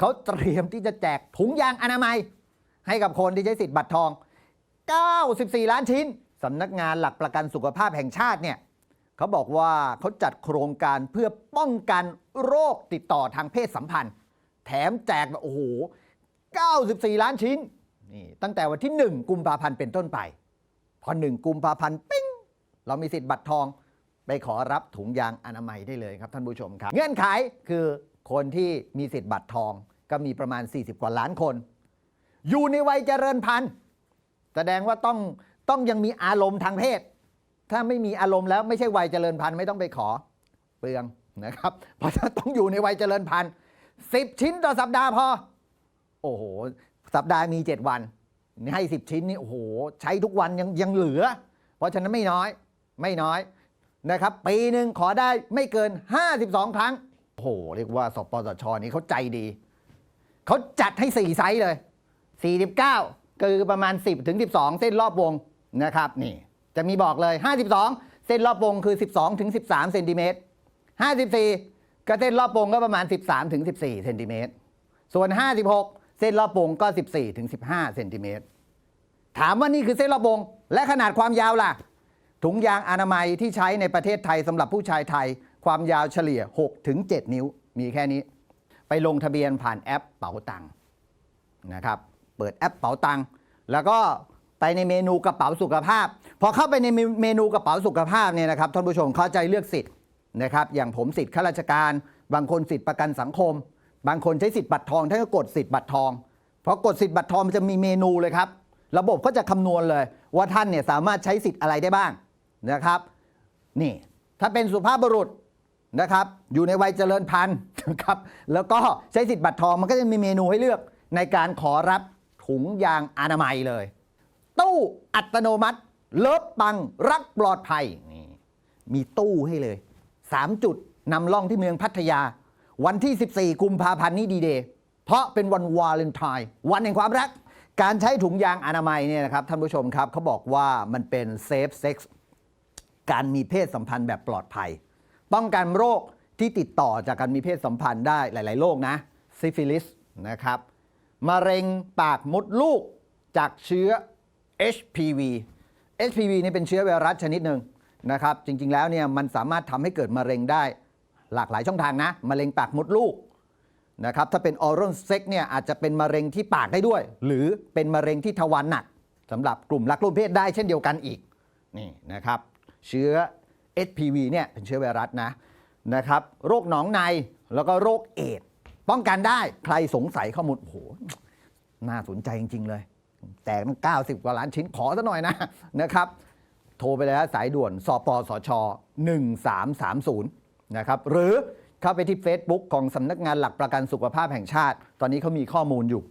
เขาเตรียมที่จะแจกถุงยางอนามัย ให้กับคนที่ใช้สิทธิ์บัตรทอง 94 ล้านชิ้นสำนักงานหลักประกันสุขภาพแห่งชาติเนี่ยเขาบอกว่าเขาจัดโครงการเพื่อป้องกันโรคติดต่อทางเพศสัมพันธ์ แถมแจกแบบโอ้โห 94 ล้านชิ้นนี่ตั้งแต่วันที่ 1 กุมภาพันธ์เป็นต้นไป พอ 1 กุมภาพันธ์ปิ้งเรามีสิทธิ์บัตรทอง ไปขอรับถุงยางอนามัยได้เลยครับท่านผู้ชมครับ เงื่อนไขคือคนที่มีสิทธิ์บัตรทอง ก็มีประมาณ 40 กว่าล้านคน อยู่ในวัยเจริญพันธุ์แสดงว่าต้องต้องยังมีอารมณ์ทางเพศ ถ้าไม่มีอารมณ์แล้วไม่ใช่วัยเจริญพันธุ์ไม่ต้องไปขอเปลืองนะครับ เพราะถ้าต้องอยู่ในวัยเจริญพันธุ์10ชิ้นต่อสัปดาห์พอ โอ้โห สัปดาห์มี 7 วัน ให้10ชิ้นนี่โอ้โห ใช้ทุกวันยังยังเหลือ เพราะฉะนั้นไม่น้อยไม่น้อยนะครับ ปีหนึ่งขอได้ไม่เกิน 52 ครั้ง โอ้โห เรียกว่าสปสชนี่เขาใจดี เขาจัดให้ 4 ไซส์เลย 49 คือประมาณ 10ถึง12 เส้นรอบวงนะครับนี่จะมีบอกเลย 52 เส้นรอบวงคือ 12ถึง13เซนติเมตร54 ก็เส้นรอบวงก็ประมาณ 13ถึง14เซนติเมตรส่วน 56 เส้นรอบวงก็ 14ถึง15เซนติเมตรถามว่านี่คือเส้นรอบวง และขนาดความยาวล่ะ ถุงยางอนามัยที่ใช้ในประเทศไทยสำหรับผู้ชายไทย ความยาวเฉลี่ย6ถึง7นิ้ว มีแค่นี้ ไปลงทะเบียนผ่านแอปเป๋าตังค์นะครับ เปิดแอปเป๋าตังค์แล้วก็ไปในเมนูกระเป๋าสุขภาพ พอเข้าไปในเมนูกระเป๋าสุขภาพเนี่ยนะครับท่านผู้ชมเข้าใจเลือกสิทธิ์นะครับ อย่างผมสิทธิ์ข้าราชการ บางคนสิทธิ์ประกันสังคม บางคนใช้สิทธิ์บัตรทองท่านก็กดสิทธิ์บัตรทองพอกดสิทธิ์บัตรทองมันจะมีเมนูเลยครับ ระบบก็จะคำนวณเลย ว่าท่านเนี่ยสามารถใช้สิทธิ์อะไรได้บ้างนะครับ นี่ ถ้าเป็นสุภาพบุรุษ นะครับ อยู่ในวัยเจริญพันธุ์นะครับ แล้วก็ใช้สิทธิ์บัตรทองมันก็จะมีเมนูให้เลือกในการขอรับถุงยางอนามัยเลย ตู้อัตโนมัติ เลิฟปังรักปลอดภัยนี่มีตู้ให้เลย 3 จุดนำล่องที่เมืองพัทยา วันที่ 14 กุมภาพันธ์นี้ดีเดย์เพราะเป็นวันวาเลนไทน์วันแห่งความรัก การใช้ถุงยางอนามัยเนี่ยนะครับท่านผู้ชมครับเขาบอกว่ามันเป็นเซฟเซ็กซ์การมีเพศสัมพันธ์แบบปลอดภัย ป้องกันโรคที่ติดต่อจากการมีเพศสัมพันธ์ได้หลาย ๆ โรคนะซิฟิลิสนะครับมะเร็งปากมดลูกจากเชื้อ HPV HPV นี่เป็นเชื้อไวรัสชนิดหนึ่งนะครับ จริง ๆ แล้วเนี่ยมันสามารถทำให้เกิดมะเร็งได้หลากหลายช่องทางนะมะเร็งปากมดลูกนะครับถ้าเป็นออรัลเซ็กเนี่ยอาจจะเป็นมะเร็งที่ปากได้ด้วย หรือเป็นมะเร็งที่ทวารหนักสำหรับกลุ่มรักร่วมเพศได้เช่นเดียวกันอีกนี่นะครับ เชื้อ HPV เนี่ยเป็นเชื้อไวรัสนะนะครับโรคหนองในแล้วก็โรคเอดป้องกันได้ใครสงสัยข้อมูลโอ้โหน่าสนใจจริง ๆ เลย แต่ตั้ง90 กว่าล้านชิ้นขอซะหน่อยนะนะครับ โทรไปเลยสายด่วนสปสช 1330 นะครับ หรือเข้าไปที่ Facebook ของสำนักงานหลักประกันสุขภาพแห่งชาติ ตอนนี้เขามีข้อมูลอยู่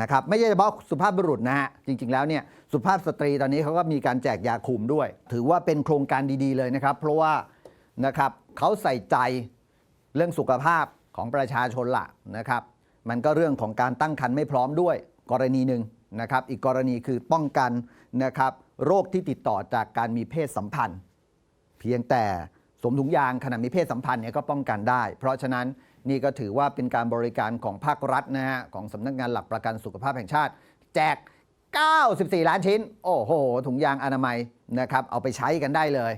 นะครับไม่ใช่เฉพาะสุภาพบุรุษนะฮะจริง ๆ แล้วเนี่ยสุภาพสตรีตอนนี้เขาก็มีการแจกยาคุมด้วย ถือว่าเป็นโครงการดีๆเลยนะครับ เพราะว่านะครับเขาใส่ใจเรื่องสุขภาพของประชาชนละนะครับมันก็เรื่องของการตั้งครรภ์ไม่พร้อมด้วยกรณีหนึ่งนะครับอีกกรณีคือป้องกันนะครับโรคที่ติดต่อจากการมีเพศสัมพันธ์ เพียงแต่สวมถุงยางขณะมีเพศสัมพันธ์เนี่ยก็ป้องกันได้ เพราะฉะนั้น นี่ก็ถือว่าเป็นการบริการของภาครัฐนะฮะของสำนักงานหลักประกันสุขภาพแห่งชาติ แจก 94 ล้านชิ้น โอ้โห ถุงยางอนามัยนะครับเอาไปใช้กันได้เลย